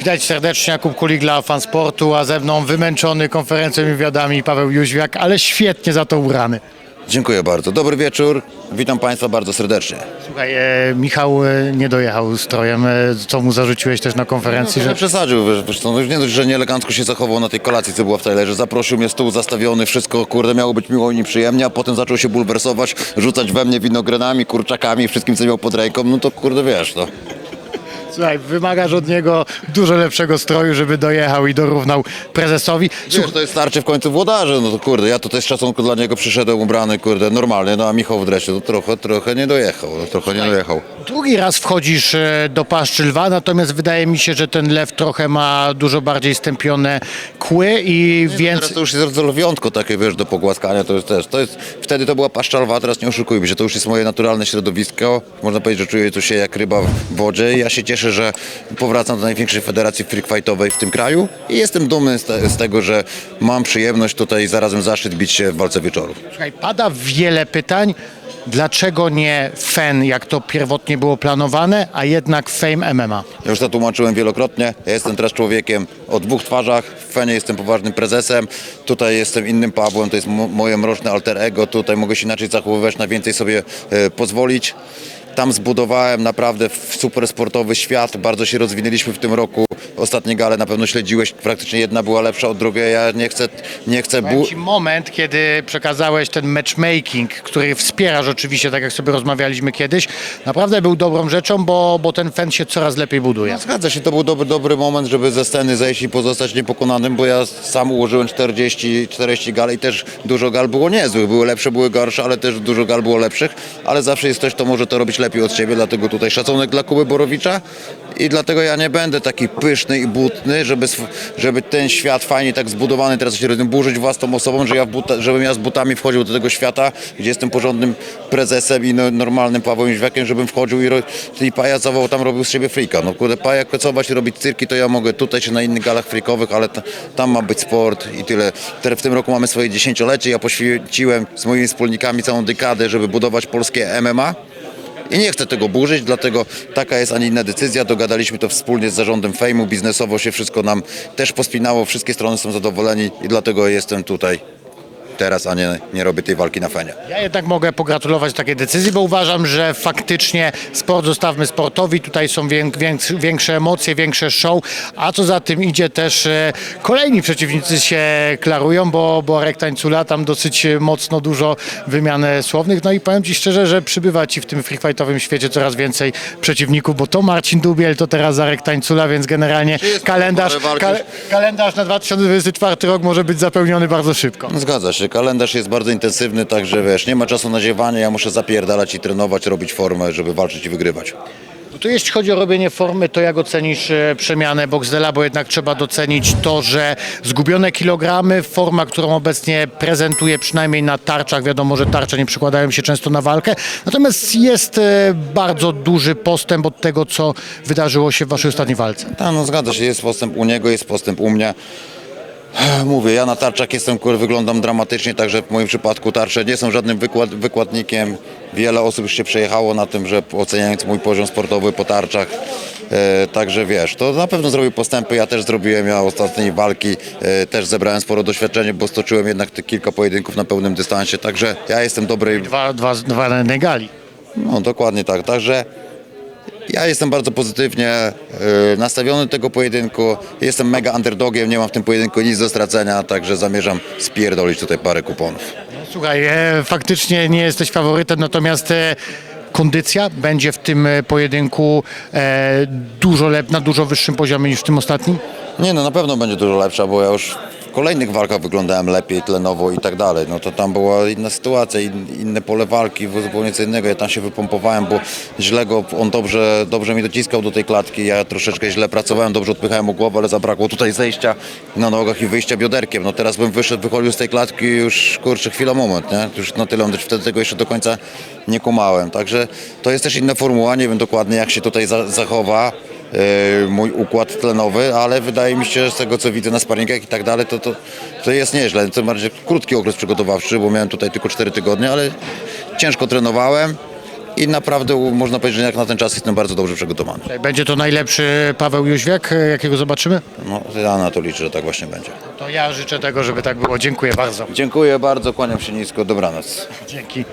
Widać serdecznie Jakub Kulik dla Fansportu, a ze mną wymęczony konferencją i wywiadami Paweł Jóźwiak, ale świetnie za to ubrany. Dziękuję bardzo. Dobry wieczór. Witam Państwa bardzo serdecznie. Słuchaj, e, Michał e, nie dojechał strojem, e, co mu zarzuciłeś też na konferencji, Nie że przesadził, wiesz, wiesz, co, no już nie dość, że nieelegancko się zachował na tej kolacji, co była w trailerze. Zaprosił mnie, stół zastawiony, wszystko, kurde, miało być miło i nieprzyjemnie, a potem zaczął się bulwersować, rzucać we mnie winogronami, kurczakami, wszystkim, co miał pod ręką. No to kurde, wiesz, no. Słuchaj, wymagasz od niego dużo lepszego stroju, żeby dojechał i dorównał prezesowi. Wiesz, to jest starcie w końcu włodarzy, no to kurde, ja tutaj z szacunku dla niego przyszedłem ubrany, kurde, normalnie, no a Michał w dresie, to trochę, trochę nie dojechał, no, trochę nie dojechał. Drugi raz wchodzisz e, do paszczy lwa, natomiast wydaje mi się, że ten lew trochę ma dużo bardziej stępione kły i Więc... więc... Teraz to już jest lwiątko takie, wiesz, do pogłaskania, to jest też, to jest, wtedy to była paszcza lwa, teraz nie oszukujmy się, to już jest moje naturalne środowisko, można powiedzieć, że czuję tu się jak ryba w wodzie ja się cieszę, że powracam do największej federacji freak fightowej w tym kraju i jestem dumny z, te, z tego, że mam przyjemność tutaj zarazem zaszczyt bić się w walce wieczoru. Słuchaj, pada wiele pytań, dlaczego nie FEN, jak to pierwotnie było planowane, a jednak Fame MMA. Ja już to tłumaczyłem wielokrotnie. Ja jestem teraz człowiekiem o dwóch twarzach. W Fenie jestem poważnym prezesem. Tutaj jestem innym Pawłem. To jest mo- moje mroczne alter ego. Tutaj mogę się inaczej zachowywać, na więcej sobie e, pozwolić. Tam zbudowałem naprawdę super sportowy świat. Bardzo się rozwinęliśmy w tym roku. Ostatnie gale na pewno śledziłeś. Praktycznie jedna była lepsza od drugiej. Ja nie chcę, nie chcę bu- Ci moment, kiedy przekazałeś ten matchmaking, który wspierasz oczywiście, tak jak sobie rozmawialiśmy kiedyś, naprawdę był dobrą rzeczą, bo, bo ten FEN się coraz lepiej buduje. Zgadza się, to był dobry, dobry moment, żeby ze sceny zejść i pozostać niepokonanym, bo ja sam ułożyłem 40, 40 gal i też dużo gal było niezłych. Były lepsze, były gorsze, ale też dużo gal było lepszych, ale zawsze jest ktoś, kto może to robić lepiej od siebie, dlatego tutaj szacunek dla Kuby Borowicza i dlatego ja nie będę taki pyszny i butny, żeby, żeby ten świat fajnie tak zbudowany teraz się burzyć własną osobą, że ja buta, żebym ja z butami wchodził do tego świata, gdzie jestem porządnym prezesem i no, normalnym Pawłem Jóźwiakiem, żebym wchodził i, ro, i pajacował tam, robił z siebie frika. No kurde, pajacować i robić cyrki, to ja mogę tutaj czy na innych galach frikowych, ale ta, tam ma być sport i tyle. Teraz w tym roku mamy swoje dziesięciolecie, ja poświęciłem z moimi wspólnikami całą dekadę, żeby budować polskie MMA. I nie chcę tego burzyć, dlatego taka jest, a nie inna decyzja. Dogadaliśmy to wspólnie z zarządem fejmu. Biznesowo się wszystko nam też pospinało. Wszystkie strony są zadowoleni i dlatego jestem tutaj teraz, a nie, nie robię tej walki na fenie. Ja jednak mogę pogratulować takiej decyzji, bo uważam, że faktycznie sport zostawmy sportowi. Tutaj są większe emocje, większe show, a co za tym idzie też e, kolejni przeciwnicy się klarują, bo, bo Arek Tańcula tam dosyć mocno dużo wymian słownych. No i powiem Ci szczerze, że przybywa Ci w tym free fightowym świecie coraz więcej przeciwników, bo to Marcin Dubiel, to teraz Arek Tańcula, więc generalnie kalendarz, walk kal, kalendarz na 2024 rok może być zapełniony bardzo szybko. Zgadza się, kalendarz jest bardzo intensywny, także wiesz, nie ma czasu na ziewanie, ja muszę zapierdalać i trenować, robić formę, żeby walczyć i wygrywać. No to jeśli chodzi o robienie formy, to jak ocenisz e, przemianę Boxdela, bo jednak trzeba docenić to, że zgubione kilogramy, forma, którą obecnie prezentuje przynajmniej na tarczach, wiadomo, że tarcze nie przykładają się często na walkę, natomiast jest e, bardzo duży postęp od tego, co wydarzyło się w waszej ostatniej walce. Tak, no zgadza się, jest postęp u niego, jest postęp u mnie. Mówię, ja na tarczach jestem, wyglądam dramatycznie, także w moim przypadku tarcze nie są żadnym wykład, wykładnikiem. Wiele osób już się przejechało na tym, że oceniając mój poziom sportowy po tarczach. E, także wiesz, to na pewno zrobił postępy, ja też zrobiłem, ja ostatniej walki e, też zebrałem sporo doświadczenia, bo stoczyłem jednak te kilka pojedynków na pełnym dystansie, także ja jestem dobrej, Dwa, dwa, dwa na jednej gali. no dokładnie tak, także ja jestem bardzo pozytywnie e, nastawiony do tego pojedynku. Jestem mega underdogiem, nie mam w tym pojedynku nic do stracenia, także zamierzam spierdolić tutaj parę kuponów. Słuchaj, e, faktycznie nie jesteś faworytem, natomiast e, kondycja będzie w tym pojedynku dużo lep, na dużo wyższym poziomie niż w tym ostatnim? Nie no, na pewno będzie dużo lepsza, bo ja już kolejnych walkach wyglądałem lepiej tlenowo i tak dalej. No to tam była inna sytuacja, in, inne pole walki, zupełnie co innego. Ja tam się wypompowałem, bo źle go, on dobrze, dobrze mi dociskał do tej klatki, ja troszeczkę źle pracowałem, dobrze odpychałem mu głowę, ale zabrakło tutaj zejścia na nogach i wyjścia bioderkiem. No teraz bym wyszedł, wychodził z tej klatki już, kurczę, chwila, moment, nie? Już na tyle, wtedy tego jeszcze do końca nie kumałem. Także to jest też inna formuła, nie wiem dokładnie jak się tutaj za, zachowa mój układ tlenowy, ale wydaje mi się, że z tego co widzę na sparingach i tak dalej, to, to, to jest nieźle. To bardziej krótki okres przygotowawczy, bo miałem tutaj tylko 4 tygodnie, ale ciężko trenowałem i naprawdę można powiedzieć, że jak na ten czas jestem bardzo dobrze przygotowany. Będzie to najlepszy Paweł Jóźwiak, e, jakiego zobaczymy? No, ja na to liczę, że tak właśnie będzie. To ja życzę tego, żeby tak było. Dziękuję bardzo. Dziękuję bardzo, kłaniam się nisko, dobranoc. Dzięki.